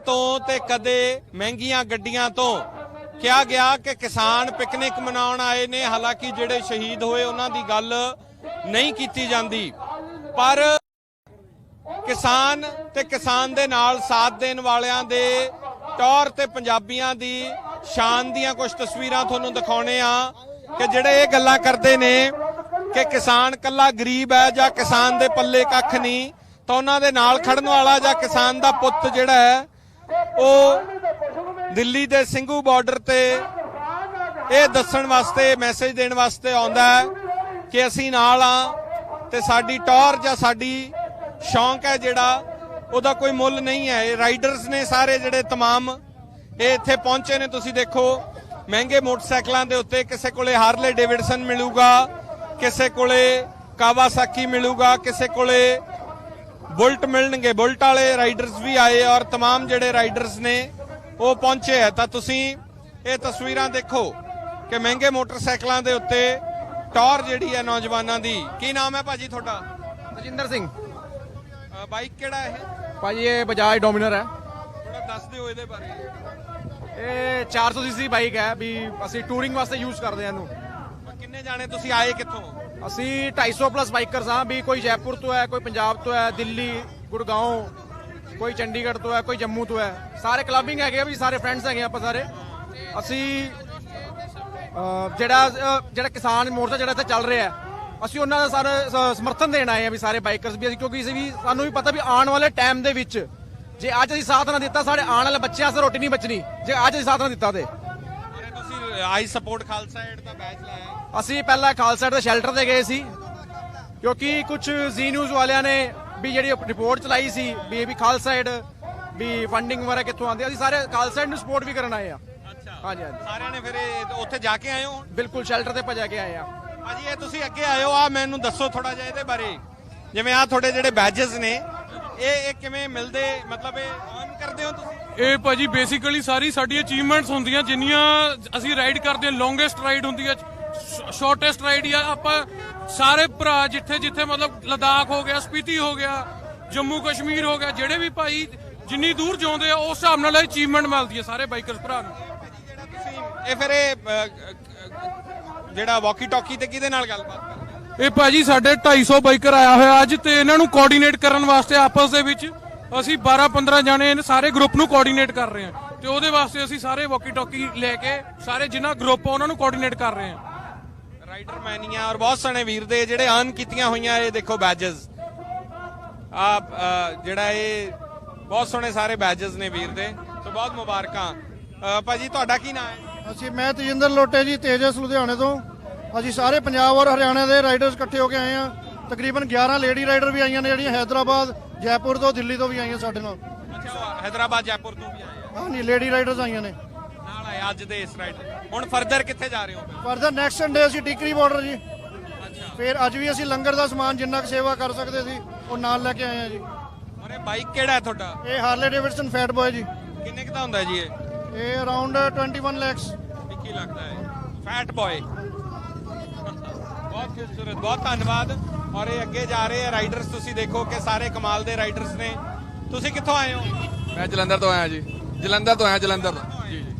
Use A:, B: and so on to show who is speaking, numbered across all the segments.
A: ਤੋਂ ਤੇ ਕਦੇ ਮਹਿੰਗੀਆਂ ਗੱਡੀਆਂ ਤੋਂ। ਕਿਹਾ ਗਿਆ ਕਿ ਕਿਸਾਨ ਪਿਕਨਿਕ ਮਨਾਉਣ ਆਏ ਨੇ, ਹਾਲਾਂਕਿ ਜਿਹੜੇ ਸ਼ਹੀਦ ਹੋਏ ਉਹਨਾਂ ਦੀ ਗੱਲ ਨਹੀਂ ਕੀਤੀ ਜਾਂਦੀ। ਪਰ ਕਿਸਾਨ ਤੇ ਕਿਸਾਨ ਦੇ ਨਾਲ ਸਾਥ ਦੇਣ ਵਾਲਿਆਂ ਦੇ ਤੌਰ ਤੇ ਪੰਜਾਬੀਆਂ ਦੀ ਸ਼ਾਨ ਦੀਆਂ ਕੁਝ ਤਸਵੀਰਾਂ ਤੁਹਾਨੂੰ ਦਿਖਾਉਣੇ ਆ ਕਿ ਜਿਹੜੇ ਇਹ ਗੱਲਾਂ ਕਰਦੇ ਨੇ ਕਿ ਕਿਸਾਨ ਕੱਲਾ ਗਰੀਬ ਹੈ ਜਾਂ ਕਿਸਾਨ ਦੇ ਪੱਲੇ ਕੱਖ ਨਹੀਂ, ਤਾਂ ਉਹਨਾਂ ਦੇ ਨਾਲ ਖੜਨ ਵਾਲਾ ਜਾਂ ਕਿਸਾਨ ਦਾ ਪੁੱਤ ਜਿਹੜਾ ਹੈ ਉਹ ਦਿੱਲੀ ਦੇ ਸਿੰਘੂ ਬਾਰਡਰ ਤੇ ਇਹ ਦੱਸਣ ਵਾਸਤੇ ਮੈਸੇਜ ਦੇਣ ਵਾਸਤੇ ਆਉਂਦਾ ਹੈ ਕਿ ਅਸੀਂ ਨਾਲ ਆ ਤੇ ਸਾਡੀ ਟੌਰ ਜਾਂ ਸਾਡੀ ਸ਼ੌਂਕ ਹੈ ਜਿਹੜਾ ਉਹਦਾ ਕੋਈ ਮੁੱਲ ਨਹੀਂ ਹੈ ਇਹ ਰਾਈਡਰਸ ਨੇ ਸਾਰੇ ਜਿਹੜੇ तमाम ਇਹ ਇੱਥੇ ਪਹੁੰਚੇ ਨੇ ਤੁਸੀਂ ਦੇਖੋ ਮਹਿੰਗੇ ਮੋਟਰਸਾਈਕਲਾਂ ਦੇ ਉੱਤੇ ਕਿਸੇ ਕੋਲੇ ਹਾਰਲੇ ਡੇਵਿਡਸਨ ਮਿਲੂਗਾ ਕਿਸੇ ਕੋਲੇ ਕਾਵਾਸਾਕੀ ਮਿਲੂਗਾ ਕਿਸੇ ਕੋਲੇ ਬੁਲਟ ਮਿਲਣਗੇ ਬੁਲਟ ਵਾਲੇ ਰਾਈਡਰਸ ਵੀ ਆਏ ਔਰ तमाम ਜਿਹੜੇ ਰਾਈਡਰਸ ਨੇ ਉਹ ਪਹੁੰਚੇ ਹੈ ਤਾਂ ਤੁਸੀਂ ਇਹ ਤਸਵੀਰਾਂ ਦੇਖੋ ਕਿ ਮਹਿੰਗੇ ਮੋਟਰਸਾਈਕਲਾਂ ਦੇ ਉੱਤੇ ਟੌਰ ਜਿਹੜੀ ਹੈ ਨੌਜਵਾਨਾਂ ਦੀ ਕੀ ਨਾਮ ਹੈ ਭਾਜੀ ਤੁਹਾਡਾ
B: ਤਜਿੰਦਰ ਸਿੰਘ
A: ਅ, ਬਾਈਕ ਕਿਹੜਾ ਹੈ
B: ਭਾਜੀ ਇਹ ਬਜਾਜ ਡੋਮਿਨਰ ਹੈ
A: ਥੋੜਾ ਦੱਸ ਦਿਓ ਇਹਦੇ ਬਾਰੇ
B: ਇਹ 400 ਸੀਸੀ ਬਾਈਕ ਹੈ ਵੀ ਅਸੀਂ ਟੂਰਿੰਗ ਵਾਸਤੇ ਯੂਜ਼ ਕਰਦੇ ਹਾਂ ਇਹਨੂੰ
A: ਅ, ਕਿੰਨੇ ਜਾਣੇ ਤੁਸੀਂ ਆਏ ਕਿੱਥੋਂ
B: ਅਸੀਂ 250 ਪਲੱਸ ਬਾਈਕਰਸ ਹਾਂ, ਵੀ ਕੋਈ ਜੈਪੁਰ ਤੋਂ ਹੈ, ਕੋਈ ਪੰਜਾਬ ਤੋਂ ਹੈ, ਦਿੱਲੀ ਗੁੜਗਾਉਂ ਕੋਈ ਚੰਡੀਗੜ੍ਹ ਤੋਂ ਹੈ, ਕੋਈ ਜੰਮੂ ਤੋਂ ਹੈ। ਸਾਰੇ ਕਲੱਬਿੰਗ ਹੈਗੇ ਆ ਵੀ, ਸਾਰੇ ਫਰੈਂਡਸ ਹੈਗੇ ਆਪਾਂ ਸਾਰੇ। ਅਸੀਂ ਜਿਹੜਾ ਜਿਹੜਾ ਕਿਸਾਨ ਮੋਰਚਾ ਜਿਹੜਾ ਇੱਥੇ ਚੱਲ ਰਿਹਾ ਹੈ, ਅਸੀਂ ਉਹਨਾਂ ਦਾ ਸਾਰਾ ਸਮਰਥਨ ਦੇਣ ਆਏ ਆ ਵੀ ਸਾਰੇ ਬਾਈਕਰਸ ਵੀ, ਅਸੀਂ ਕਿਉਂਕਿ ਅਸੀਂ ਵੀ, ਸਾਨੂੰ ਵੀ ਪਤਾ ਵੀ ਆਉਣ ਵਾਲੇ ਟਾਈਮ ਦੇ ਵਿੱਚ, ਜੇ ਅੱਜ ਅਸੀਂ ਸਾਥ ਨਾ ਦਿੱਤਾ, ਸਾਡੇ ਆਉਣ ਵਾਲੇ ਬੱਚਿਆਂ ਵਾਸਤੇ ਰੋਟੀ ਨਹੀਂ ਬਚਣੀ, ਜੇ ਅੱਜ ਅਸੀਂ ਸਾਥ ਨਾ ਦਿੱਤਾ ਤੇ।
A: ਆਈ ਸਪੋਰਟ ਖਾਲਸਾ ਏਡ ਦਾ ਬੈਚ ਲਾਇਆ
B: ਅਸੀਂ ਪਹਿਲਾਂ ਖਾਲਸਾ ਦੇ ਸ਼ੈਲਟਰ ਤੇ ਗਏ ਸੀ ਕਿਉਂਕਿ ਕੁਝ ਜ਼ੀ ਨਿਊਜ਼ ਵਾਲਿਆਂ ਨੇ ਵੀ ਜਿਹੜੀ ਰਿਪੋਰਟ ਚਲਾਈ ਸੀ ਵੀ ਇਹ ਵੀ ਖਾਲਸਾ ਏਡ ਵੀ ਫੰਡਿੰਗ ਵਗੈਰਾ ਕਿੱਥੋਂ ਆਉਂਦੀ। ਅਸੀਂ ਸਾਰੇ ਖਾਲਸਾ ਏਡ ਨੂੰ ਸਪੋਰਟ ਵੀ ਕਰਨ ਆਏ ਆ।
A: ਅੱਛਾ।
B: ਹਾਂਜੀ ਹਾਂਜੀ।
A: ਸਾਰਿਆਂ ਨੇ ਫਿਰ ਇਹ ਉੱਥੇ ਜਾ ਕੇ ਆਏ ਹੋ
B: ਬਿਲਕੁਲ ਸ਼ੈਲਟਰ ਤੇ ਭਜਾ ਕੇ ਆਏ ਆ।
A: ਭਾਜੀ ਇਹ ਤੁਸੀਂ ਅੱਗੇ ਆਇਓ ਆ ਮੈਨੂੰ ਦੱਸੋ ਥੋੜਾ ਜਿਹਾ ਇਹਦੇ ਬਾਰੇ। ਜਿਵੇਂ ਆ ਤੁਹਾਡੇ ਜਿਹੜੇ ਬੈਜਸ ਨੇ ਇਹ ਇਹ ਕਿਵੇਂ ਮਿਲਦੇ? ਮਤਲਬ ਇਹ ਕਰਦੇ ਹੋ ਤੁਸੀਂ
C: ਇਹ ਭਾਜੀ ਬੇਸਿਕਲੀ ਸਾਰੀ ਸਾਡੀ ਅਚੀਵਮੈਂਟਸ ਹੁੰਦੀਆਂ ਜਿੰਨੀਆਂ ਅਸੀਂ ਰਾਈਡ ਕਰਦੇ ਹਾਂ ਲੌਂਗੇਸਟ ਰਾਈਡ ਹੁੰਦੀ ਹੈ ਸ਼ਾਰਟੇਸਟ ਰਾਈਡ ਜਾਂ ਆਪਾਂ ਸਾਰੇ ਭਰਾ ਜਿੱਥੇ ਜਿੱਥੇ ਮਤਲਬ ਲਦਾਖ ਹੋ ਗਿਆ ਸਪੀਤੀ ਹੋ ਗਿਆ ਜੰਮੂ ਕਸ਼ਮੀਰ ਹੋ ਗਿਆ ਜਿਹੜੇ ਵੀ ਭਾਈ ਜਿੰਨੀ ਦੂਰ ਜਾਉਂਦੇ ਆ ਉਸ ਹਿਸਾਬ ਨਾਲ ਅਚੀਵਮੈਂਟ ਮਿਲਦੀ ਹੈ ਸਾਰੇ ਬਾਈਕਰਸ ਭਰਾ ਨੂੰ
A: ਇਹ ਫਿਰ ਇਹ ਜਿਹੜਾ ਵਾਕੀ ਟਾਕੀ ਤੇ ਕਿਹਦੇ ਨਾਲ ਗੱਲਬਾਤ ਕਰਦੇ?
C: ਇਹ ਭਾਜੀ ਸਾਡੇ 250 ਬਾਈਕਰ ਆਇਆ ਹੋਇਆ ਅੱਜ ਤੇ ਇਹਨਾਂ ਨੂੰ ਕੋਆਰਡੀਨੇਟ ਕਰਨ ਵਾਸਤੇ ਆਪਸ ਦੇ ਵਿੱਚ ਅਸੀਂ 12-15 ਜਾਣੇ ਇਹਨੇ ਸਾਰੇ ਗਰੁੱਪ ਨੂੰ ਕੋਆਰਡੀਨੇਟ ਕਰ ਰਹੇ ਹਾਂ। ਤੇ ਉਹਦੇ ਵਾਸਤੇ ਅਸੀਂ ਸਾਰੇ ਵਾਕੀ ਟਾਕੀ ਲੈ ਕੇ ਸਾਰੇ ਜਿੰਨਾ ਗਰੁੱਪ ਆ ਉਹਨਾਂ ਨੂੰ ਕੋਆਰਡੀਨੇਟ ਕਰ ਰਹੇ ਹਾਂ।
A: ਰਾਈਡਰ ਮੈਨੀਆਂ ਔਰ ਬਹੁਤ ਸਣੇ ਵੀਰ ਦੇ ਜਿਹੜੇ ਅਰਨ ਕੀਤੀਆਂ ਹੋਈਆਂ ਇਹ ਦੇਖੋ ਬੈਜਸ ਆ ਜਿਹੜਾ ਇਹ ਬਹੁਤ ਸੋਹਣੇ ਸਾਰੇ ਬੈਜਸ ਨੇ ਵੀਰ ਦੇ। ਸੋ ਬਹੁਤ ਮੁਬਾਰਕਾਂ। ਭਾਜੀ ਤੁਹਾਡਾ ਕੀ ਨਾਮ ਹੈ?
D: ਅਸੀਂ ਮੈਂ ਤੇਜਿੰਦਰ ਲੋਟੇ ਜੀ ਤੇਜਸ ਲੁਧਿਆਣੇ ਤੋਂ। ਅਸੀਂ ਸਾਰੇ ਪੰਜਾਬ ਔਰ ਹਰਿਆਣਾ ਦੇ ਰਾਈਡਰਸ ਇਕੱਠੇ ਹੋ ਕੇ ਆਏ ਆ ਤਕਰੀਬਨ 11 ਲੇਡੀ ਰਾਈਡਰ ਵੀ ਆਈਆਂ ਨੇ ਜਿਹੜੀਆਂ ਹੈਦਰਾਬਾਦ ਜੈਪੁਰ ਤੋਂ ਦਿੱਲੀ ਤੋਂ ਵੀ ਆਈਆਂ ਸਾਡੇ ਨਾਲ।
A: ਅੱਛਾ ਹੈਦਰਾਬਾਦ ਜੈਪੁਰ ਤੋਂ ਵੀ ਆਏ ਆ
D: ਹਾਂਜੀ ਲੇਡੀ ਰਾਈਡਰਸ ਆਈਆਂ ਨੇ।
A: ਨਾਲ ਆਏ ਅੱਜ ਦੇ ਇਸ ਰਾਈਡਰ ਹੁਣ ਫਰਦਰ ਕਿੱਥੇ ਜਾ ਰਹੇ ਹੋ
D: ਫਰਦਰ ਨੈਕਸਟ ਸੰਡੇ ਅਸੀਂ ਟਿਕਰੀ ਬਾਰਡਰ ਜੀ। ਫਿਰ ਅੱਜ ਵੀ ਅਸੀਂ ਲੰਗਰ ਦਾ ਸਮਾਨ ਜਿੰਨਾ ਕੁ ਸੇਵਾ ਕਰ ਸਕਦੇ ਸੀ ਉਹ ਨਾਲ ਲੈ ਕੇ ਆਏ ਆ ਜੀ।
A: ਔਰ ਇਹ ਬਾਈਕ ਕਿਹੜਾ ਹੈ ਤੁਹਾਡਾ?
D: ਇਹ ਹਾਰਲੇ ਡੇਵਿਡਸਨ ਫੈਟ ਬॉय ਜੀ।
A: ਕਿੰਨੇ ਕੁ ਦਾ ਹੁੰਦਾ ਜੀ ਇਹ?
D: ਇਹ ਅਰਾਊਂਡ 21 ਲੈਕਸ
A: ਕੀ ਲੱਗਦਾ ਹੈ। ਫੈਟ ਬॉय ਬਹੁਤ ਖੂਬਸੂਰਤ ਬਹੁਤ ਧੰਨਵਾਦ। ਔਰ ਇਹ ਅੱਗੇ ਜਾ ਰਹੇ ਆ ਰਾਈਡਰਸ ਤੁਸੀਂ ਦੇਖੋ ਕਿ ਸਾਰੇ ਕਮਾਲ ਦੇ ਰਾਈਡਰਸ ਨੇ। ਤੁਸੀਂ ਕਿੱਥੋਂ ਆਏ ਹੋ?
E: ਮੈਂ ਜਲੰਧਰ ਤੋਂ ਆਇਆ ਜੀ। ਜਲੰਧਰ ਤੋਂ ਆਇਆ ਜਲੰਧਰ ਤੋਂ। ਜੀ ਜੀ।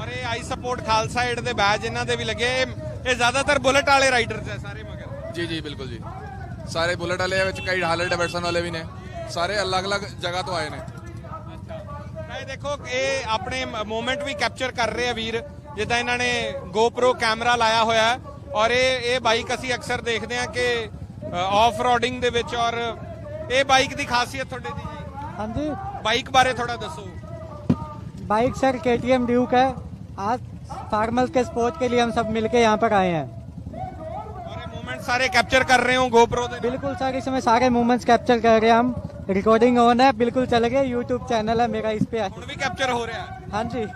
A: ਔਰ ਇਹ ਆਈ ਸਪੋਰਟ ਖਾਲਸਾ ਏਡ ਦੇ ਬੈਜ ਇਹਨਾਂ ਦੇ ਵੀ ਲੱਗੇ। ਇਹ ਇਹ ਜ਼ਿਆਦਾਤਰ ਬੁਲਟ ਵਾਲੇ ਰਾਈਡਰਸ ਹੈ ਸਾਰੇ ਮਗਰ।
E: ਜੀ ਜੀ ਬਿਲਕੁਲ ਜੀ। ਸਾਰੇ ਬੁਲਟ ਵਾਲੇ ਆ ਵਿੱਚ ਕਈ ਹਾਰਲੇ ਡੇਵਿਡਸਨ ਵਾਲੇ ਵੀ ਨੇ। ਸਾਰੇ ਅਲੱਗ-ਅਲੱਗ ਜਗ੍ਹਾ ਤੋਂ ਆਏ ਨੇ।
A: ਤਾਂ ਇਹ ਦੇਖੋ ਇਹ ਆਪਣੇ ਮੂਮੈਂਟ ਵੀ ਕੈਪਚਰ ਕਰ ਰਹੇ ਆ ਵੀਰ। ਜਿੱਦਾਂ ਇਹਨਾਂ ਨੇ GoPro ਕੈਮਰਾ ਲਾਇਆ ਹੋਇਆ ਹੈ। ਔਰ ਇਹ ਇਹ ਬਾਈਕ ਅਸੀਂ ਅਕਸਰ ਦੇਖਦੇ ਹਾਂ ਕਿ ਆਫ ਰੋਡਿੰਗ ਦੇ ਵਿੱਚ ਔਰ ਇਹ ਬਾਈਕ ਦੀ ਖਾਸੀਅਤ ਤੁਹਾਡੇ ਦੀ ਜੀ
F: हाँ जी
A: ਬਾਈਕ ਬਾਰੇ ਥੋੜਾ ਦੱਸੋ
F: bike sir K T M Duke है आज फार्मर्स के स्पोर्ट के लिए हम सब मिलके यहाँ पर आए हैं
A: ਔਰ ਇਹ ਮੂਮੈਂਟ ਸਾਰੇ ਕੈਪਚਰ ਕਰ ਰਹੇ ਹੋ GoPro ਦੇ ਨਾਲ।
F: बिल्कुल सर इसमें सारे मूवमेंट्स कैप्चर कर रहे हैं हम रिकॉर्डिंग ऑन है बिल्कुल चल गए यूट्यूब चैनल है मेरा इस पे
A: ਹੁਣ ਵੀ ਕੈਪਚਰ ਹੋ ਰਿਹਾ ਹੈ
F: हाँ जी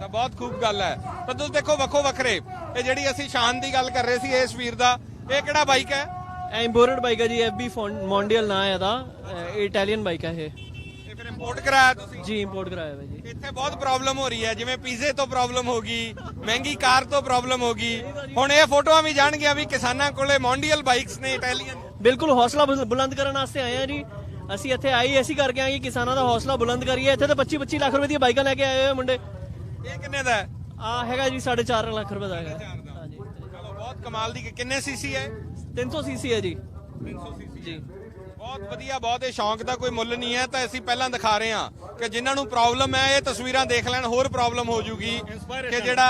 A: ਤਾਂ ਬਹੁਤ ਖੂਬ ਗੱਲ ਹੈ। ਤਾਂ ਤੁਸੀਂ ਦੇਖੋ ਵੱਖੋ ਵੱਖਰੇ। ਇਹ ਜਿਹੜੀ ਅਸੀਂ ਸ਼ਾਨ ਦੀ ਗੱਲ ਕਰ ਰਹੇ ਸੀ ਇਸ ਵੀਰ ਦਾ ਇਹ ਕਿਹੜਾ ਬਾਈਕ ਹੈ?
G: ਇੰਪੋਰਟਡ ਬਾਈਕ ਹੈ ਜੀ ਐਫਬੀ ਮੌਂਡੀਅਲ ਨਾਂ ਹੈ ਇਹਦਾ। ਇਹ ਇਟਾਲੀਅਨ ਬਾਈਕ ਹੈ ਇਹ।
A: ਇਹ ਫਿਰ ਇੰਪੋਰਟ ਕਰਾਇਆ ਤੁਸੀਂ?
G: ਜੀ ਇੰਪੋਰਟ ਕਰਾਇਆ ਹੋਇਆ ਜੀ।
A: ਇੱਥੇ ਬਹੁਤ ਪ੍ਰੋਬਲਮ ਹੋ ਰਹੀ ਹੈ ਜਿਵੇਂ ਪੀਜ਼ੇ ਤੋਂ ਪ੍ਰੋਬਲਮ ਹੋ ਗਈ ਮਹਿੰਗੀ ਕਾਰ ਤੋਂ ਪ੍ਰੋਬਲਮ ਹੋ ਗਈ। ਹੁਣ ਇਹ ਫੋਟੋਆਂ ਵੀ ਜਾਣਗੀਆਂ ਵੀ ਕਿਸਾਨਾਂ ਕੋਲੇ ਮੌਂਡੀਅਲ ਬਾਈਕਸ ਨੇ ਇਟਾਲੀਅਨ
G: ਬਿਲਕੁਲ ਹੌਸਲਾ ਬੁਲ- ਬੁਲੰਦ ਕਰਨ ਵਾਸਤੇ ਆਏ ਆ ਜੀ। ਅਸੀਂ ਇੱਥੇ ਆਈ ਐਸੀ ਕਰਕੇ ਆਏ ਕਿ ਕਿਸਾਨਾਂ ਦਾ ਹੌਸਲਾ ਬੁਲੰਦ ਕਰੀਏ। ਇੱਥੇ ਤਾਂ 25 25 ਲੱਖ ਰੁਪਏ ਦੀਆਂ ਬਾਈਕਾਂ ਲੈ ਕੇ ਆਏ ਹੋਏ ਮੁੰਡੇ।
A: ਇਹ ਕਿੰਨੇ ਦਾ ਹੈ?
G: ਆ ਹੈਗਾ ਜੀ 4.5 ਲੱਖ ਰੁਪਏ ਦਾ ਹੈਗਾ। ਹਾਂਜੀ।
A: ਚਲੋ ਬਹੁਤ ਕਮਾਲ ਦੀ ਕਿੰਨੇ ਸੀਸੀ ਹੈ?
G: 300 ਸੀਸੀ ਹੈ ਜੀ।
A: 300 ਸੀਸੀ
G: ਜੀ।
A: ਬਹੁਤ ਵਧੀਆ ਬਹੁਤ ਇਹ ਸ਼ੌਂਕ ਦਾ ਕੋਈ ਮੁੱਲ ਨਹੀਂ ਹੈ। ਤਾਂ ਅਸੀਂ ਪਹਿਲਾਂ ਦਿਖਾ ਰਹੇ ਹਾਂ ਕਿ ਜਿਨ੍ਹਾਂ ਨੂੰ ਪ੍ਰੋਬਲਮ ਹੈ ਇਹ ਤਸਵੀਰਾਂ ਦੇਖ ਲੈਣ ਹੋਰ ਪ੍ਰੋਬਲਮ ਹੋ ਜੂਗੀ ਕਿ ਜਿਹੜਾ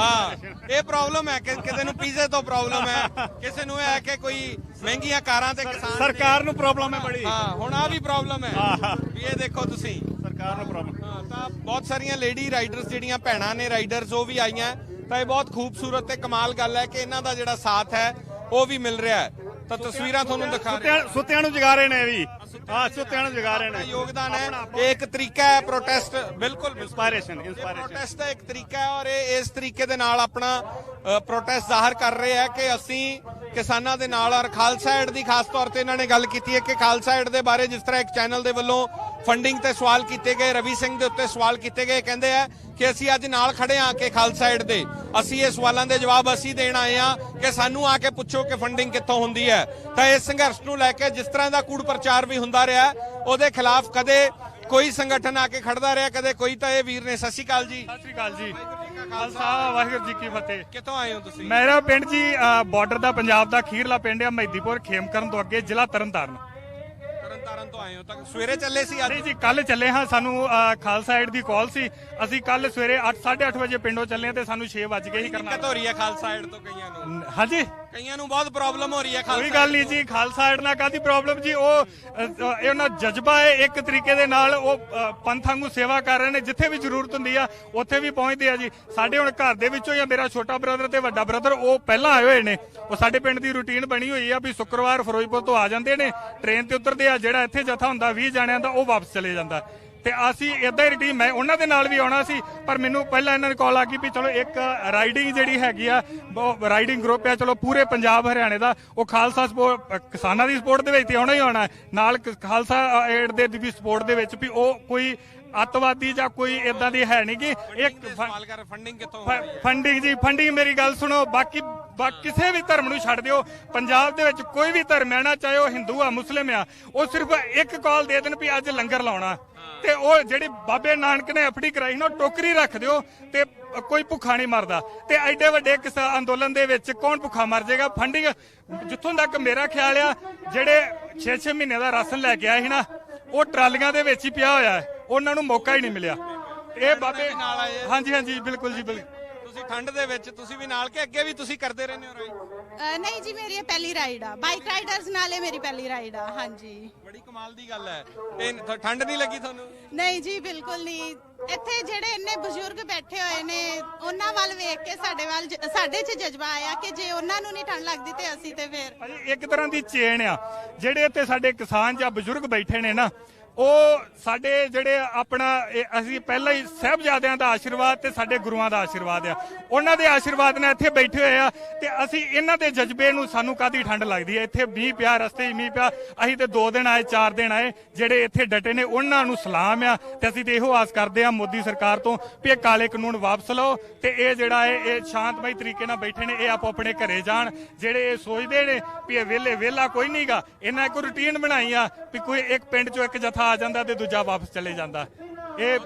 A: ਹਾਂ ਇਹ ਪ੍ਰੋਬਲਮ ਹੈ ਕਿ ਕਿਸੇ ਨੂੰ ਪੀਜ਼ੇ ਤੋਂ ਪ੍ਰੋਬਲਮ ਹੈ ਕਿਸੇ ਨੂੰ ਇਹ ਹੈ ਕਿ ਕੋਈ ਮਹਿੰਗੀਆਂ ਕਾਰਾਂ ਤੇ ਕਿਸਾਨ
H: ਸਰਕਾਰ ਨੂੰ ਪ੍ਰੋਬਲਮ ਹੈ ਬੜੀ।
A: ਹਾਂ ਹੁਣ ਆ ਵੀ ਪ੍ਰੋਬਲਮ ਹੈ। ਵੀ ਇਹ ਦੇਖੋ ਤੁਸੀਂ।
H: ਸਰਕਾਰ ਨੂੰ ਪ੍ਰੋਬਲਮ
A: ਹਾਂ ਤਾਂ ਬਹੁਤ ਸਾਰੀਆਂ ਲੇਡੀ ਰਾਈਡਰਸ ਜਿਹੜੀਆਂ ਭੈਣਾਂ ਨੇ ਰਾਈਡਰਸ ਉਹ ਵੀ ਆਈਆਂ। ਤਾਂ ਇਹ ਬਹੁਤ ਖੂਬਸੂਰਤ ਤੇ ਕਮਾਲ ਗੱਲ ਹੈ ਕਿ ਇਹਨਾਂ ਦਾ ਜਿਹੜਾ ਸਾਥ ਹੈ ਉਹ ਵੀ ਮਿਲ ਰਿਹਾ ਹੈ। ਤਾਂ ਤਸਵੀਰਾਂ ਤੁਹਾਨੂੰ ਦਿਖਾ ਰਹੇ ਹਾਂ
H: ਸੁੱਤਿਆਂ ਨੂੰ ਜਗਾ ਰਹੇ ਨੇ ਇਹ ਵੀ। ਹਾਂ ਸੁੱਤਿਆਂ ਨੂੰ ਜਗਾ ਰਹੇ ਨੇ।
A: ਯੋਗਦਾਨ ਹੈ। ਇਹ ਇੱਕ ਤਰੀਕਾ ਹੈ ਪ੍ਰੋਟੈਸਟ ਬਿਲਕੁਲ
H: ਇੰਸਪਾਇਰੇਸ਼ਨ
A: ਪ੍ਰੋਟੈਸਟ ਦਾ ਇੱਕ ਤਰੀਕਾ ਹੈ ਔਰ ਇਹ ਇਸ ਤਰੀਕੇ ਦੇ ਨਾਲ ਆਪਣਾ ਪ੍ਰੋਟੈਸਟ ਜ਼ਾਹਰ ਕਰ ਰਹੇ ਹੈ ਕਿ ਅਸੀਂ ਕਿਸਾਨਾਂ ਦੇ ਨਾਲ ਔਰ ਖਾਲਸਾ ਏਡ ਦੀ ਖਾਸ ਤੌਰ ਤੇ ਇਹਨਾਂ ਨੇ ਗੱਲ ਕੀਤੀ ਹੈ ਕਿ ਖਾਲਸਾ ਏਡ ਦੇ ਬਾਰੇ ਜਿਸ ਤਰ੍ਹਾਂ ਇੱਕ ਚੈਨਲ ਦੇ ਵੱਲੋਂ ਫੰਡਿੰਗ ਤੇ ਸਵਾਲ ਕੀਤੇ ਗਏ ਰਵੀ ਸਿੰਘ ਦੇ ਉੱਤੇ ਸਵਾਲ ਕੀਤੇ ਗਏ ਕਹਿੰਦੇ ਆ ਕਿ ਅਸੀਂ ਅੱਜ ਨਾਲ ਖੜੇ ਆ ਕਿ ਖਾਲਸਾ ਏਡ ਦੇ। ਅਸੀਂ ਇਹ ਸਵਾਲਾਂ ਦੇ ਜਵਾਬ ਅਸੀਂ ਦੇਣ ਆਏ ਆ ਕਿ ਸਾਨੂੰ ਆ ਕੇ ਪੁੱਛੋ ਕਿ ਫੰਡਿੰਗ ਕਿੱਥੋਂ ਹੁੰਦੀ ਹੈ। ਤਾਂ ਇਸ ਸੰਘਰਸ਼ ਨੂੰ ਲੈ ਕੇ ਜਿਸ ਤਰ੍ਹਾਂ ਦਾ ਕੂੜ ਪ੍ਰਚਾਰ ਵੀ ਹੁੰਦਾ ਰਿਹਾ ਉਹਦੇ ਖਿਲਾਫ ਕਦੇ ਕੋਈ ਸੰਗਠਨ ਆ ਕੇ ਖੜਦਾ ਰਿਹਾ ਕਦੇ ਕੋਈ ਤਾਂ ਇਹ ਵੀਰ ਨੇ। ਸਤਿ ਸ਼੍ਰੀ ਅਕਾਲ ਜੀ।
H: ਸਤਿ ਸ੍ਰੀ ਅਕਾਲ ਜੀ। ਖਾਲਸਾ ਵਾਹਿਗੁਰੂ ਜੀ ਕੀ ਫਤਿਹ।
A: ਕਿੱਥੋਂ ਆਏ ਹੋ ਤੁਸੀਂ?
H: ਮੇਰਾ ਪਿੰਡ ਜੀ ਬਾਰਡਰ ਦਾ ਪੰਜਾਬ ਦਾ ਖੀਰਲਾ ਪਿੰਡ ਹੈ ਮਹਿਦੀਪੁਰ ਖੇਮਕਰਨ ਤੋਂ ਅੱਗੇ ਜ਼ਿਲ੍ਹਾ ਤਰਨਤਾਰਨ।
A: ਤਰਨਤਾਰਨ ਤੋਂ ਆਏ ਹੋ? ਤਾਂ ਸਵੇਰੇ ਚੱਲੇ ਸੀ ਅੱਜ?
H: ਨਹੀਂ ਜੀ ਕੱਲ ਚੱਲੇ ਹਾਂ। ਸਾਨੂੰ ਖਾਲਸਾ ਏਡ ਦੀ ਕਾਲ ਸੀ। ਅਸੀਂ ਕੱਲ ਸਵੇਰੇ 8:30 ਵਜੇ ਪਿੰਡੋਂ ਚੱਲੇ ਤੇ ਸਾਨੂੰ 6 ਵਜ ਗਏ ਹੀ ਕਰਨਾ
A: ਦਿੱਕਤ ਹੋ ਰਹੀ ਹੈ ਖਾਲਸਾ ਏਡ ਤੋਂ ਕਈਆਂ ਨੂੰ?
H: ਹਾਂਜੀ?
A: ਕਈਆਂ ਨੂੰ ਬਹੁਤ ਪ੍ਰੋਬਲਮ ਹੋ ਰਹੀ ਹੈ ਖਾਲਸਾ
H: ਕੋਈ ਗੱਲ ਨਹੀਂ ਜੀ ਖਾਲਸਾ ਏਡ ਨਾਲ ਕਾਦੀ ਪ੍ਰੋਬਲਮ ਜੀ? ਉਹ ਅ, ਅ, ਇਹ ਜਜ਼ਬਾ ਹੈ ਇੱਕ ਤਰੀਕੇ ਦੇ ਨਾਲ ਉਹ ਅ, ਪੰਥ ਵਾਂਗੂ ਸੇਵਾ ਕਰ ਰਹੇ ਨੇ ਜਿੱਥੇ ਵੀ ਜ਼ਰੂਰਤ ਹੁੰਦੀ ਆ ਉੱਥੇ ਵੀ ਪਹੁੰਚਦੇ ਆ ਜੀ। ਸਾਡੇ ਹੁਣ ਘਰ ਦੇ ਵਿੱਚੋਂ ਜਾਂ ਮੇਰਾ ਛੋਟਾ ਬ੍ਰਦਰ ਤੇ ਵੱਡਾ ਬ੍ਰਦਰ ਉਹ ਪਹਿਲਾਂ ਆਏ ਹੋਏ ਨੇ। ਉਹ ਸਾਡੇ ਪਿੰਡ ਦੀ ਰੁਟੀਨ ਬਣੀ ਹੋਈ ਆ ਵੀ ਸ਼ੁੱਕਰਵਾਰ ਫਿਰੋਜ਼ਪੁਰ ਤੋਂ ਆ ਜਾਂਦੇ ਨੇ ਟ੍ਰੇਨ ਤੇ ਉਤਰਦੇ ਆ ਜਿਹੜਾ ਇੱਥੇ ਜਥਾ ਹੁੰਦਾ 20 ਜਾਣਿਆਂ ਦਾ ਉਹ ਵਾਪਸ ਚਲੇ ਜਾਂਦਾ। ਤੇ ਅਸੀਂ ਇਦਾਂ ਹੀ ਰੁਟੀਨ ਮੈਂ ਉਹਨਾਂ ਦੇ ਨਾਲ ਵੀ ਆਉਣਾ ਸੀ ਪਰ ਮੈਨੂੰ ਪਹਿਲਾਂ ਇਹਨਾਂ ਦੀ ਕਾਲ ਆ ਗਈ ਵੀ ਚਲੋ ਇੱਕ ਰਾਈਡਿੰਗ ਜਿਹੜੀ ਹੈਗੀ ਆ ਰਾਈਡਿੰਗ ਗਰੁੱਪ ਆ ਚਲੋ ਪੂਰੇ ਪੰਜਾਬ ਹਰਿਆਣੇ ਦਾ ਉਹ ਖਾਲਸਾ ਸਪੋਰਟ ਕਿਸਾਨਾਂ ਦੀ ਸਪੋਰਟ ਦੇ ਵਿੱਚ ਤੇ ਆਉਣਾ ਹੀ ਆਉਣਾ। ਨਾਲ ਖਾਲਸਾ ਏਡ ਦੇ ਵੀ ਸਪੋਰਟ ਦੇ ਵਿੱਚ ਵੀ ਉਹ ਕੋਈ ਅੱਤਵਾਦੀ ਜਾਂ ਕੋਈ ਇਦਾਂ ਦੀ ਹੈ ਨਹੀਂ ਕਿ ਇੱਕ
A: ਫੰਡਿੰਗ ਕਿੱਥੋਂ
H: ਫੰਡਿੰਗ ਜੀ ਫੰਡਿੰਗ ਮੇਰੀ ਗੱਲ ਸੁਣੋ ਬਾਕੀ ਬਾ- ਕਿਸੇ ਵੀ ਧਰਮ ਨੂੰ ਛੱਡ ਦਿਓ। ਪੰਜਾਬ ਦੇ ਵਿੱਚ ਕੋਈ ਵੀ ਧਰਮ ਹੈ ਨਾ ਚਾਹੇ ਉਹ ਹਿੰਦੂ ਆ ਮੁਸਲਿਮ ਆ ਉਹ ਸਿਰਫ ਇੱਕ ਕਾਲ ਦੇ ਦੇਣ ਵੀ ਅੱਜ ਲੰਗਰ ਲਾਉਣਾ। ਤੇ ਉਹ ਜਿਹੜੀ ਬਾਬੇ ਨਾਨਕ ਨੇ ਅਫੜੀ ਕਰਾਈ ਨਾ ਟੋਕਰੀ ਰੱਖ ਦਿਓ ਤੇ ਕੋਈ ਭੁੱਖਾ ਨਹੀਂ ਮਰਦਾ। ਤੇ ਐਡੇ ਵੱਡੇ ਕਿਸਾ ਅੰਦੋਲਨ ਦੇ ਵਿੱਚ ਕੌਣ ਭੁੱਖਾ ਮਰ ਜਾਏਗਾ? ਫੰਡਿੰਗ ਜਿੱਥੋਂ ਤੱਕ ਮੇਰਾ ਖਿਆਲ ਆ ਜਿਹੜੇ 6-6 ਮਹੀਨੇ ਦਾ ਰਾਸ਼ਨ ਲੈ ਕੇ ਆਏ ਸੀ ਨਾ ਉਹ ਟਰਾਲੀਆਂ ਦੇ ਵਿੱਚ ਹੀ ਪਿਆ ਹੋਇਆ ਹੈ। ਉਹਨਾਂ ਨੂੰ ਮੌਕਾ ਹੀ ਨਹੀਂ ਮਿਲਿਆ। ਇਹ ਬਾਬੇ। ਹਾਂਜੀ ਹਾਂਜੀ ਬਿਲਕੁਲ ਜੀ ਬਿਲਕੁਲ।
A: ਤੁਸੀਂ ਠੰਡ ਦੇ ਵਿੱਚ ਤੁਸੀਂ ਵੀ ਨਾਲ ਕੇ ਅੱਗੇ ਵੀ ਤੁਸੀਂ ਕਰਦੇ ਰਹਿੰਦੇ ਹੋ ਰਾਈਡ
I: ਅ, ਨਹੀਂ ਜੀ ਮੇਰੀ ਇਹ ਪਹਿਲੀ ਰਾਈਡ ਆ। ਬਾਈਕ ਰਾਈਡਰਸ ਨਾਲ ਇਹ ਮੇਰੀ ਪਹਿਲੀ ਰਾਈਡ ਆ ਹਾਂਜੀ।
A: ਬੜੀ ਕਮਾਲ ਦੀ ਗੱਲ ਹੈ। ਇਹ ਠੰਡ ਨਹੀਂ ਲੱਗੀ ਤੁਹਾਨੂੰ?
I: ਨਹੀਂ ਜੀ ਬਿਲਕੁਲ ਨਹੀਂ। ਇੱਥੇ ਜਿਹੜੇ ਇੰਨੇ ਬਜ਼ੁਰਗ ਬੈਠੇ ਹੋਏ ਨੇ ਉਹਨਾਂ ਵੱਲ ਵੇਖ ਕੇ ਸਾਡੇ ਵੱਲ ਜ- ਸਾਡੇ 'ਚ ਜਜ਼ਬਾ ਆਇਆ ਕਿ ਜੇ ਉਹਨਾਂ ਨੂੰ ਨਹੀਂ ਠੰਡ ਲੱਗਦੀ ਤੇ ਅਸੀਂ ਤੇ ਫਿਰ
H: ਭਾਜੀ ਇੱਕ ਤਰ੍ਹਾਂ ਦੀ ਚੇਨ ਆ। ਜਿਹੜੇ ਇੱਥੇ ਸਾਡੇ ਕਿਸਾਨ ਜਾਂ ਬਜ਼ੁਰਗ ਬੈਠੇ ਨੇ ਨਾ ਉਹ ਸਾਡੇ ਜਿਹੜੇ ਆਪਣਾ, ਇਹ ਅਸੀਂ ਪਹਿਲਾਂ ਹੀ ਸਹਿਬਜ਼ਾਦਿਆਂ ਦਾ ਆਸ਼ੀਰਵਾਦ ਤੇ ਸਾਡੇ ਗੁਰੂਆਂ ਦਾ ਆਸ਼ੀਰਵਾਦ ਆ। ਉਹਨਾਂ ਦੇ ਆਸ਼ੀਰਵਾਦ ਨਾਲ ਇੱਥੇ ਬੈਠੇ ਹੋਏ ਆ ਤੇ ਅਸੀਂ ਇਹਨਾਂ ਦੇ ਜਜ਼ਬੇ ਨੂੰ ਸਾਨੂੰ ਕਾਦੀ ਠੰਡ ਲੱਗਦੀ ਹੈ ਇੱਥੇ ਮੀਂਹ ਪਿਆ, ਰਸਤੇ 'ਚ ਮੀਂਹ ਪਿਆ, ਅਸੀਂ ਤੇ ਦੋ ਦਿਨ ਆਏ, ਚਾਰ ਦਿਨ ਆਏ, ਜਿਹੜੇ ਇੱਥੇ ਡਟੇ ਨੇ, ਉਹਨਾਂ ਨੂੰ ਸਲਾਮ ਆ ਤੇ ਅਸੀਂ ਤੇ ਇਹੋ ਆਸ ਕਰਦੇ ਆ ਮੋਦੀ ਸਰਕਾਰ ਤੋਂ ਵੀ ਇਹ ਕਾਲੇ ਕਾਨੂੰਨ ਵਾਪਸ ਲਓ ਤੇ ਇਹ ਜਿਹੜਾ ਹੈ, ਇਹ ਸ਼ਾਂਤਮਈ ਤਰੀਕੇ ਨਾਲ ਬੈਠੇ ਨੇ, ਇਹ ਆਪੋ ਆਪਣੇ ਘਰੇ ਜਾਣ। ਜਿਹੜੇ ਇਹ ਸੋਚਦੇ ਨੇ ਵੀ ਇਹ ਵਿਹਲੇ ਵਿਹਲਾ ਕੋਈ ਨਹੀਂਗਾ ਇਹਨਾਂ ਇੱਕ ਰੁਟੀਨ ਬਣਾਈ ਆ ਵੀ ਕੋਈ ਇੱਕ ਪਿੰਡ ਚੋਂ ਇੱਕ ਜਥਾ ਆ ਜਾਂਦਾ ਤੇ ਦੂਜਾ ਵਾਪਸ ਚਲੇ ਜਾਂਦਾ। ਇਹ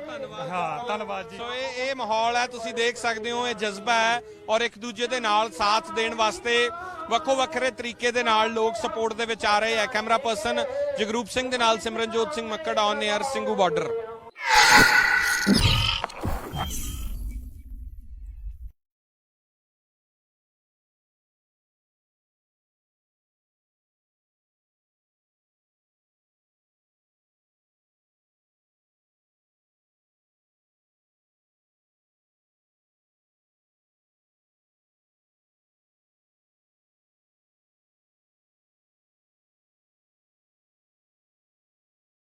H: ਹਾਂ, ਧੰਨਵਾਦ ਜੀ।
A: ਸੋ ਇਹ ਇਹ ਮਾਹੌਲ ਹੈ, ਤੁਸੀਂ ਦੇਖ ਸਕਦੇ ਹੋ, ਇਹ ਜਜ਼ਬਾ ਹੈ ਔਰ ਇੱਕ ਦੂਜੇ ਦੇ ਨਾਲ ਸਾਥ ਦੇਣ ਵਾਸਤੇ ਵੱਖੋ ਵੱਖਰੇ ਤਰੀਕੇ ਦੇ ਨਾਲ ਲੋਕ ਸਪੋਰਟ ਦੇ ਵਿੱਚ ਆ ਰਹੇ ਆ ਕੈਮਰਾ ਪਰਸਨ ਜਗਰੂਪ ਸਿੰਘ ਦੇ ਨਾਲ Simranjot Singh Makkar on air Singhu border